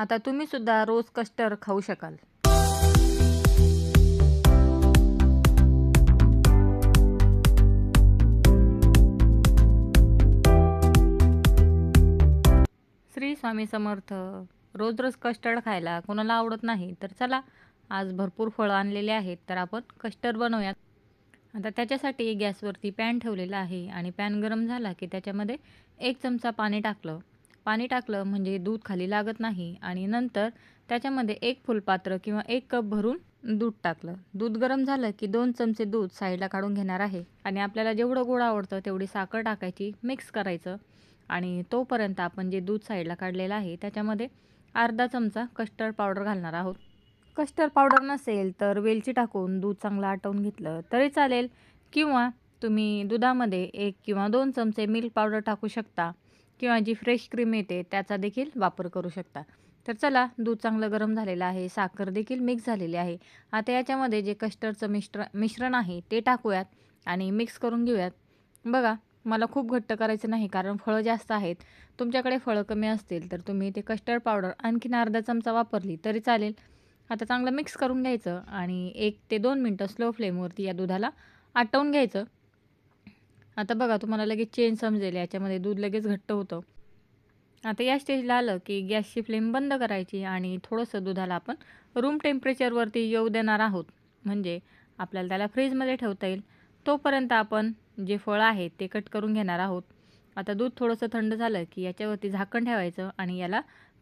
आता तुम्हीसुद्धा रोज कस्टर्ड खाऊ शकाल. श्री स्वामी समर्थ रोज रोज कस्टर्ड खायला कोणाला आवडत नाही तर चला आज भरपूर फळं आणलेले आहेत तर आपण कस्टर्ड बनवूयात. आता त्याच्यासाठी गॅसवरती पॅन ठेवलेला आहे आणि पॅन गरम झाला की त्याच्यामध्ये एक चमचा पाणी टाकलं. पाणी टाकलं म्हणजे दूध खाली लागत नाही आणि नंतर त्याच्यामध्ये एक फुलपात्र किंवा एक कप भरून दूध टाकलं. दूध गरम झालं की दोन चमचे दूध साईडला काढून घेणार आहे आणि आपल्याला जेवढं गोड आवडतं तेवढी साखर टाकायची मिक्स करायचं आणि तोपर्यंत आपण जे दूध साईडला काढलेलं आहे त्याच्यामध्ये अर्धा चमचा कस्टर्ड पावडर घालणार आहोत. कस्टर्ड पावडर नसेल तर वेलची टाकून दूध चांगलं आटवून घेतलं तरी चालेल किंवा तुम्ही दुधामध्ये एक किंवा दोन चमचे मिल्क पावडर टाकू शकता. किंवा जी फ्रेश क्रीम येते त्याचा देखील वापर करू शकता. तर चला दूध चांगलं गरम झालेलं आहे साखर देखील मिक्स झालेली आहे. आता याच्यामध्ये जे कस्टर्डचं मिश्र मिश्रण आहे ते टाकूयात आणि मिक्स करून घेऊयात. बघा मला खूप घट्ट करायचं नाही कारण फळं जास्त आहेत. तुमच्याकडे फळं कमी असतील तर तुम्ही ते कस्टर्ड पावडर आणखीन अर्धा चमचा वापरली तरी चालेल. आता चांगलं मिक्स करून घ्यायचं आणि एक ते दोन मिनटं स्लो फ्लेमवरती या दुधाला आटवून घ्यायचं. आता बघा तुम्हाला लगेच चेंज समजेल याच्यामध्ये दूध लगेच घट्ट होतं. आता या स्टेजला आलं की गॅसची फ्लेम बंद करायची आणि थोडंसं दुधाला आपण रूम टेम्परेचरवरती येऊ देणार आहोत. म्हणजे आपल्याला त्याला फ्रीजमध्ये ठेवता येईल. तोपर्यंत आपण जे फळं आहेत ते कट करून घेणार आहोत. आता दूध थोडंसं थंड झालं की याच्यावरती झाकण ठेवायचं आणि याला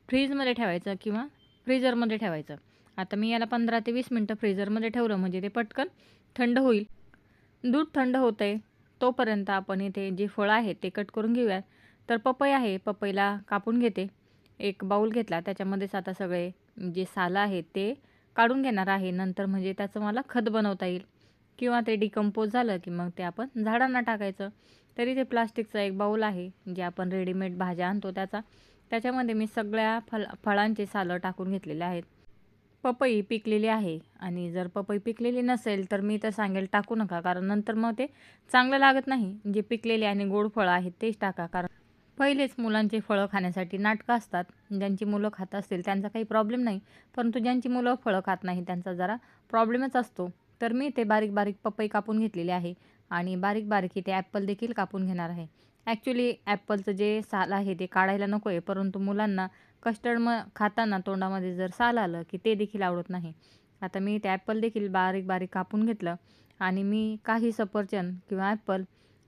फ्रीजमध्ये ठेवायचं किंवा फ्रीजरमध्ये ठेवायचं. आता मी याला पंधरा ते वीस मिनटं फ्रीजरमध्ये ठेवलं म्हणजे ते पटकन थंड होईल. दूध थंड होतं आहे तोपर्यंत आपण इथे जे फळं आहेत ते कट करून घेऊयात. तर पपई आहे पपईला कापून घेते. एक बाऊल घेतला त्याच्यामध्येच आता सगळे जे सालं आहेत ते काढून घेणार आहे. नंतर म्हणजे त्याचं मला खत बनवता येईल. किंवा ते डिकम्पोज झालं की मग ते आपण झाडांना टाकायचं. तरी ते प्लास्टिकचा एक बाऊल आहे जे आपण रेडीमेड भाज्या आणतो त्याचा. त्याच्यामध्ये मी सगळ्या फल फळांचे सालं टाकून घेतलेले आहेत. पपई पिकलेली आहे. आणि जर पपई पिकलेली नसेल तर मी तर सांगेल टाकू नका कारण नंतर मग ते चांगलं लागत नाही. जे पिकलेले आणि गोड फळं आहेत तेच टाका कारण पहिलेच मुलांचे फळं खाण्यासाठी नाटकं असतात. ज्यांची मुलं खात असतील त्यांचा काही प्रॉब्लेम नाही. परंतु ज्यांची मुलं फळं खात नाही त्यांचा जरा प्रॉब्लेमच असतो. तर मी ते बारीक बारीक पपई कापून घेतलेली आहे. आणि बारीक बारीक इथे ॲप्पल देखील कापून घेणार आहे. ॲक्च्युली ॲप्पलचं जे साल आहे ते काढायला नको आहे परंतु मुलांना कस्टर्ड म खाताना तोंडामध्ये जर साल आलं की ते देखील आवडत नाही. आता मी ते ॲप्पल देखील बारीक बारीक कापून घेतलं आणि मी काही सफरचंद किंवा ॲप्पल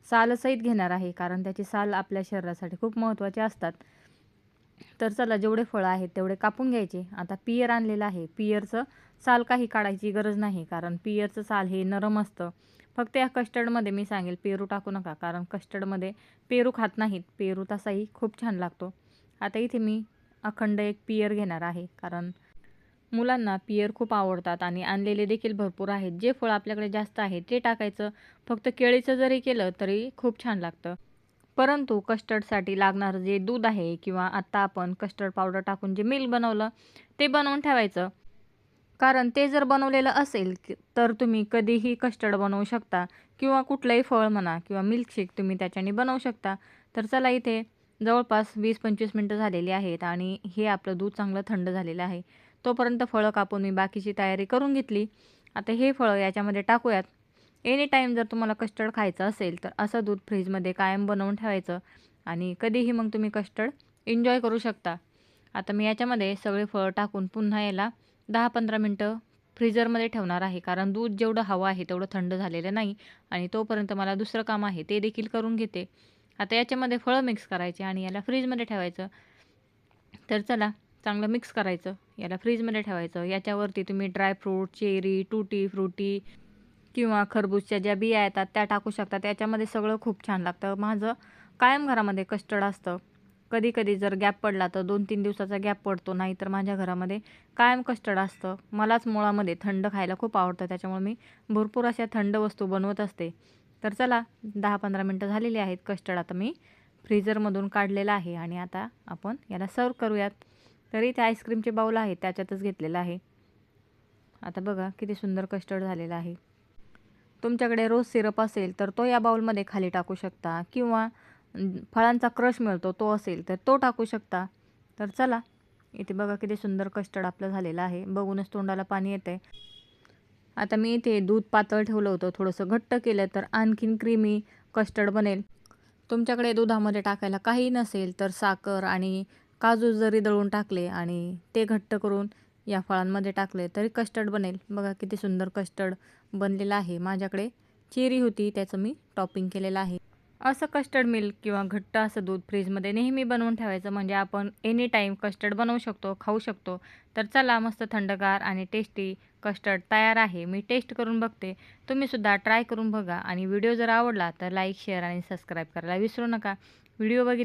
सालसहित घेणार आहे कारण त्याची साल आपल्या शरीरासाठी खूप महत्त्वाचे असतात. तर चला जेवढे फळं आहेत तेवढे कापून घ्यायचे. आता पियर आणलेलं आहे. पियरचं साल काही काढायची गरज नाही कारण पियरचं साल हे नरम असतं. फक्त या कस्टर्डमध्ये मी सांगेल पेरू टाकू नका कारण कस्टर्डमध्ये पेरू खात नाहीत. पेरू तसाही खूप छान लागतो. आता इथे मी अखंड एक पियर घेणार आहे. कारण मुलांना पियर खूप आवडतात आणि आणलेले देखील भरपूर आहेत. जे फळ आपल्याकडे जास्त आहे ते टाकायचं. फक्त केळीचं जरी केलं तरी खूप छान लागतं. परंतु कस्टर्डसाठी लागणारं जे दूध आहे किंवा आत्ता आपण कस्टर्ड पावडर टाकून जे मिल्क बनवलं ते बनवून ठेवायचं. कारण ते जर बनवलेलं असेल तर तुम्ही कधीही कस्टर्ड बनवू शकता किंवा कुठलंही फळ म्हणा किंवा मिल्कशेक तुम्ही त्याच्याने बनवू शकता. तर चला इथे जवळपास वीस पंचवीस मिनटं झालेली आहेत आणि हे आपलं दूध चांगलं थंड झालेलं आहे. तोपर्यंत फळं कापून मी बाकीची तयारी करून घेतली. आता हे फळं याच्यामध्ये टाकूयात. एनी टाईम जर तुम्हाला कस्टर्ड खायचं असेल तर असं दूध फ्रीजमध्ये कायम बनवून ठेवायचं आणि कधीही मग तुम्ही कस्टर्ड एन्जॉय करू शकता. आता मी याच्यामध्ये सगळे फळं टाकून पुन्हा याला दहा पंधरा मिनटं फ्रीजरमध्ये ठेवणार आहे. कारण दूध जेवढं हवं आहे तेवढं थंड झालेलं नाही आणि तोपर्यंत मला दुसरं काम आहे ते देखील करून घेते. आता याच्यामध्ये फळं मिक्स करायचे आणि याला फ्रीजमध्ये ठेवायचं. तर चला चांगलं मिक्स करायचं. याला फ्रीजमध्ये ठेवायचं. याच्यावरती तुम्ही ड्रायफ्रूट चेरी टूटी फ्रुटी किंवा खरबूजच्या ज्या बिया येतात त्या टाकू शकता त्याच्यामध्ये सगळं खूप छान लागतं. माझं कायम घरामध्ये कस्टर्ड असतं. कधी कधी जर गॅप पडला तर दोन तीन दिवसाचा गॅप पडतो नाही तर माझ्या घरामध्ये कायम कस्टर्ड असतं. मलाच मुळामध्ये थंड खायला खूप आवडतं. त्याच्यामुळे मी भरपूर अशा थंड वस्तू बनवत असते. तर चला दहा पंधरा मिनटं झालेली आहेत. कस्टर्ड आता मी फ्रीजरमधून काढलेला आहे आणि आता आपण याला सर्व करूयात. तरी ते आईस्क्रीमचे बाऊल आहे त्याच्यातच घेतलेलं आहे. आता बघा किती सुंदर कस्टर्ड झालेला आहे. तुमच्याकडे रोज सिरप असेल तर तो या बाऊलमध्ये खाली टाकू शकता. किंवा फळांचा क्रश मिळतो तो असेल तर तो टाकू शकता. तर चला इथे बघा किती सुंदर कस्टर्ड आपलं झालेलं आहे. बघूनच तोंडाला पाणी येते आता मी इथे दूध पातळ ठेवलं होतं थोडंसं घट्ट केलं तर आणखीन क्रीमी कस्टर्ड बनेल. तुमच्याकडे दुधामध्ये टाकायला काही नसेल तर साखर आणि काजू जरी दळून टाकले आणि ते घट्ट करून या फळांमध्ये टाकले तरी कस्टर्ड बनेल. बघा किती सुंदर कस्टर्ड बनलेलं आहे. माझ्याकडे चेरी होती त्याचं मी टॉपिंग केलेलं आहे. असं कस्टर्ड मिल्क किंवा घट्ट असं दूध फ्रीजमध्ये नेहमी बनवून ठेवायचं. म्हणजे आपण एनी टाईम कस्टर्ड बनवू शकतो खाऊ शकतो. तर चला मस्त थंडगार आणि टेस्टी कस्टर्ड तयार आहे. मी टेस्ट करून बघते. तुम्हीसुद्धा ट्राय करून बघा. आणि व्हिडिओ जर आवडला तर लाईक शेअर आणि सबस्क्राईब करायला विसरू नका. व्हिडिओ बघितला